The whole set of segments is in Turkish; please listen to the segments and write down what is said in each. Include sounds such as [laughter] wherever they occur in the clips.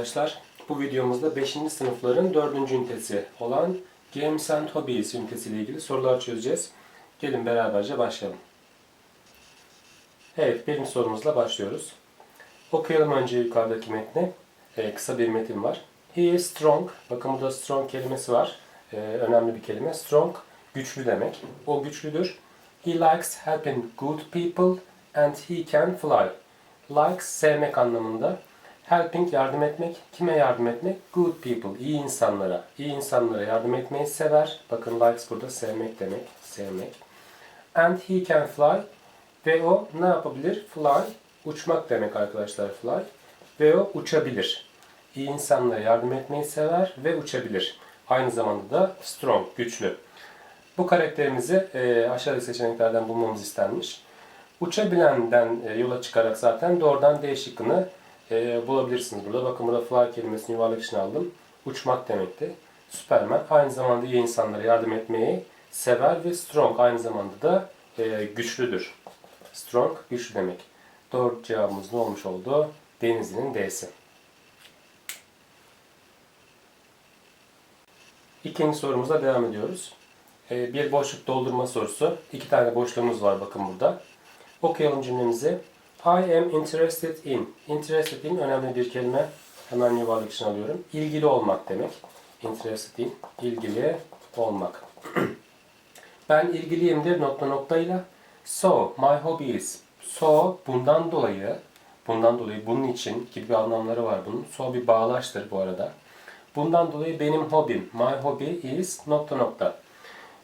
arkadaşlar. Bu videomuzda 5. sınıfların 4. ünitesi olan Games and Hobbies ünitesi ile ilgili sorular çözeceğiz. Gelin beraberce başlayalım. Evet, birinci sorumuzla başlıyoruz. Okuyalım önce yukarıdaki metni. Ee, kısa bir metin var. He is strong. Bakın burada strong kelimesi var. Ee, önemli bir kelime. Strong, güçlü demek. O güçlüdür. He likes helping good people and he can fly. Likes, sevmek anlamında. Helping, yardım etmek. Kime yardım etmek? Good people, iyi insanlara. İyi insanlara yardım etmeyi sever. Bakın likes burada sevmek demek. Sevmek. And he can fly. Ve o ne yapabilir? Fly, uçmak demek arkadaşlar fly. Ve o uçabilir. İyi insanlara yardım etmeyi sever ve uçabilir. Aynı zamanda da strong, güçlü. Bu karakterimizi e, aşağıdaki seçeneklerden bulmamız istenmiş. Uçabilenden e, yola çıkarak zaten doğrudan D şıkkını e, bulabilirsiniz burada. Bakın burada fly kelimesini yuvarlak içine aldım. Uçmak demekti. Superman aynı zamanda iyi insanlara yardım etmeyi sever ve strong aynı zamanda da e, güçlüdür. Strong, güçlü demek. Doğru cevabımız ne olmuş oldu? Denizli'nin D'si. İkinci sorumuza devam ediyoruz. Ee, Bir boşluk doldurma sorusu. İki tane boşluğumuz var bakın burada. Okuyalım cümlemizi. I am interested in. Interested in önemli bir kelime. Hemen yuvarlak için alıyorum. İlgili olmak demek. Interested in. ilgili olmak. [clears throat] ben ilgiliyimdir nokta noktayla. So, my hobby is. So, bundan dolayı, bundan dolayı, bunun için gibi anlamları var bunun. So bir bağlaçtır bu arada. Bundan dolayı benim hobim, my hobby is nokta nokta.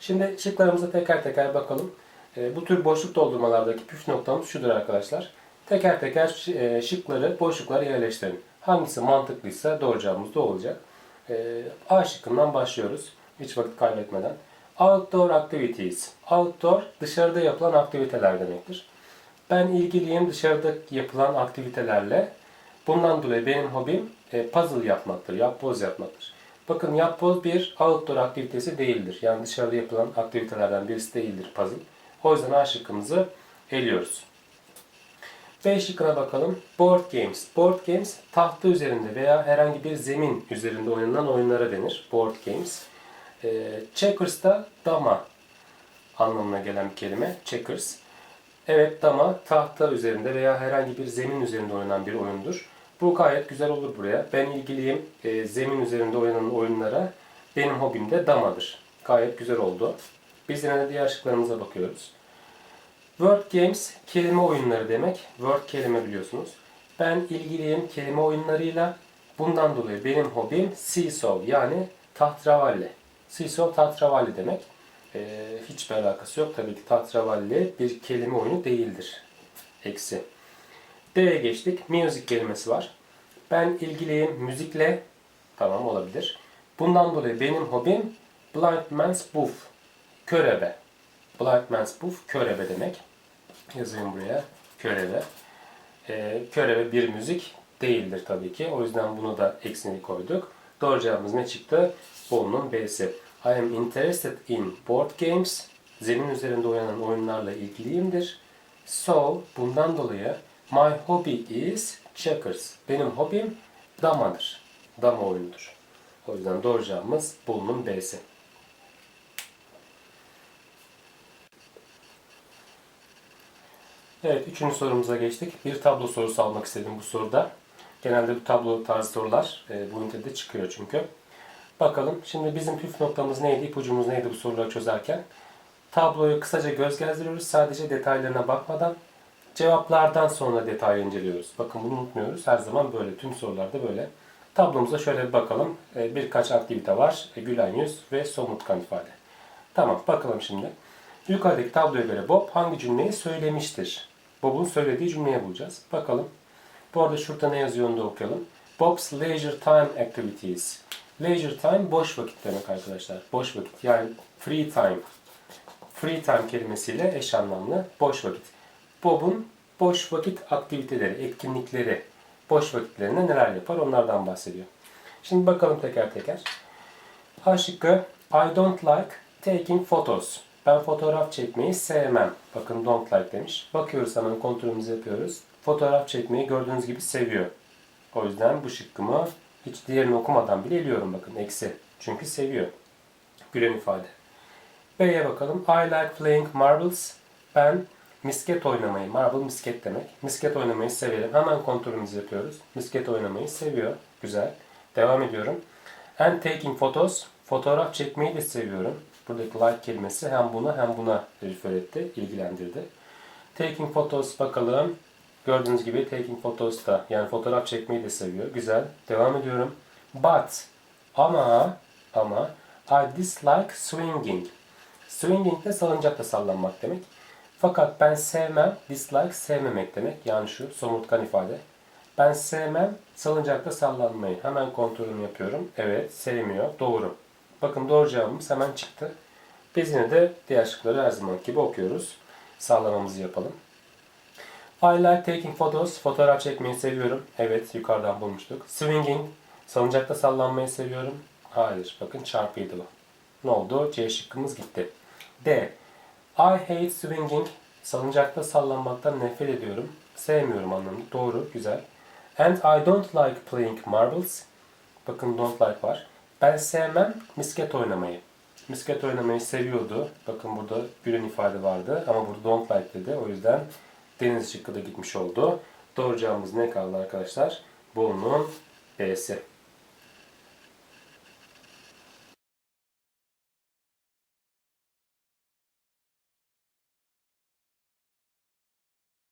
Şimdi şıklarımıza teker teker bakalım. E, bu tür boşluk doldurmalardaki püf noktamız şudur arkadaşlar. Teker teker e, şıkları, boşlukları yerleştirin. Hangisi mantıklıysa doğru cevabımız da olacak. E, A şıkkından başlıyoruz. Hiç vakit kaybetmeden. Outdoor activities. Outdoor dışarıda yapılan aktiviteler demektir. Ben ilgiliyim dışarıda yapılan aktivitelerle. Bundan dolayı benim hobim e, puzzle yapmaktır, yapboz yapmaktır. Bakın yapboz bir outdoor aktivitesi değildir. Yani dışarıda yapılan aktivitelerden birisi değildir puzzle. O yüzden A şıkkımızı eliyoruz. B şıkkına bakalım. Board games. Board games tahta üzerinde veya herhangi bir zemin üzerinde oynanan oyunlara denir. Board games. E, checkers da dama anlamına gelen bir kelime. Checkers. Evet dama tahta üzerinde veya herhangi bir zemin üzerinde oynanan bir oyundur. Bu gayet güzel olur buraya. Ben ilgiliyim e, zemin üzerinde oynanan oyunlara. Benim hobim de damadır. Gayet güzel oldu. Biz yine de diğer şıklarımıza bakıyoruz. Word games kelime oyunları demek. Word kelime biliyorsunuz. Ben ilgiliyim kelime oyunlarıyla. Bundan dolayı benim hobim seesaw yani tahterevalli. Seesaw tahterevalli demek. Ee, hiçbir alakası yok. Tabii ki tahterevalli bir kelime oyunu değildir. Eksi. D'ye geçtik. Music kelimesi var. Ben ilgiliyim müzikle. Tamam olabilir. Bundan dolayı benim hobim Blind Man's Booth. Körebe. Blind Man's Booth körebe demek. Yazayım buraya. Körebe. Ee, körebe bir müzik değildir tabii ki. O yüzden bunu da eksini koyduk. Doğru cevabımız ne çıktı? Bolu'nun B'si. I am interested in board games. Zemin üzerinde oynanan oyunlarla ilgiliyimdir. So, bundan dolayı my hobby is checkers. Benim hobim damadır. Dama oyunudur. O yüzden doğru cevabımız Bolu'nun B'si. Evet, üçüncü sorumuza geçtik. Bir tablo sorusu almak istedim bu soruda. Genelde bu tablo tarzı sorular e, bu ünitede çıkıyor çünkü. Bakalım, şimdi bizim püf noktamız neydi, ipucumuz neydi bu soruları çözerken? Tabloyu kısaca göz gezdiriyoruz, sadece detaylarına bakmadan. Cevaplardan sonra detaylı inceliyoruz. Bakın bunu unutmuyoruz, her zaman böyle, tüm sorularda böyle. Tablomuza şöyle bir bakalım. E, birkaç aktivite var, e, gülen yüz ve somutkan ifade. Tamam, bakalım şimdi. Yukarıdaki tabloya göre Bob hangi cümleyi söylemiştir? Bob'un söylediği cümleyi bulacağız. Bakalım. Bu arada şurada ne yazıyor onu da okuyalım. Bob's leisure time activities. Leisure time boş vakit demek arkadaşlar. Boş vakit yani free time. Free time kelimesiyle eş anlamlı boş vakit. Bob'un boş vakit aktiviteleri, etkinlikleri, boş vakitlerinde neler yapar onlardan bahsediyor. Şimdi bakalım teker teker. A şıkkı I don't like taking photos. Ben fotoğraf çekmeyi sevmem. Bakın don't like demiş. Bakıyoruz hemen kontrolümüzü yapıyoruz. Fotoğraf çekmeyi gördüğünüz gibi seviyor. O yüzden bu şıkkımı Hiç diğerini okumadan bile eliyorum bakın. Eksi. Çünkü seviyor. Gülen ifade. B'ye bakalım. I like playing marbles. Ben misket oynamayı, marble misket demek. Misket oynamayı severim. Hemen kontrolümüzü yapıyoruz. Misket oynamayı seviyor. Güzel. Devam ediyorum. And taking photos. Fotoğraf çekmeyi de seviyorum. Buradaki like kelimesi hem buna hem buna refer etti, ilgilendirdi. Taking photos bakalım. Gördüğünüz gibi taking photos da yani fotoğraf çekmeyi de seviyor. Güzel. Devam ediyorum. But ama ama I dislike swinging. Swinging de salıncakla sallanmak demek. Fakat ben sevmem, dislike sevmemek demek. Yani şu somurtkan ifade. Ben sevmem salıncakta sallanmayı. Hemen kontrolümü yapıyorum. Evet, sevmiyor. Doğru. Bakın doğru cevabımız hemen çıktı. Biz yine de diğer şıkları her zaman gibi okuyoruz. Sağlamamızı yapalım. I like taking photos. Fotoğraf çekmeyi seviyorum. Evet, yukarıdan bulmuştuk. Swinging. Salıncakta sallanmayı seviyorum. Hayır, bakın çarpıydı bu. Ne oldu? C şıkkımız gitti. D. I hate swinging. Salıncakta sallanmaktan nefret ediyorum. Sevmiyorum anlamında. Doğru, güzel. And I don't like playing marbles. Bakın don't like var. Ben sevmem misket oynamayı. Misket oynamayı seviyordu. Bakın burada gülen ifade vardı ama burada don't like dedi. O yüzden deniz şıkkı da gitmiş oldu. Doğru cevabımız ne kaldı arkadaşlar? Bunun B'si.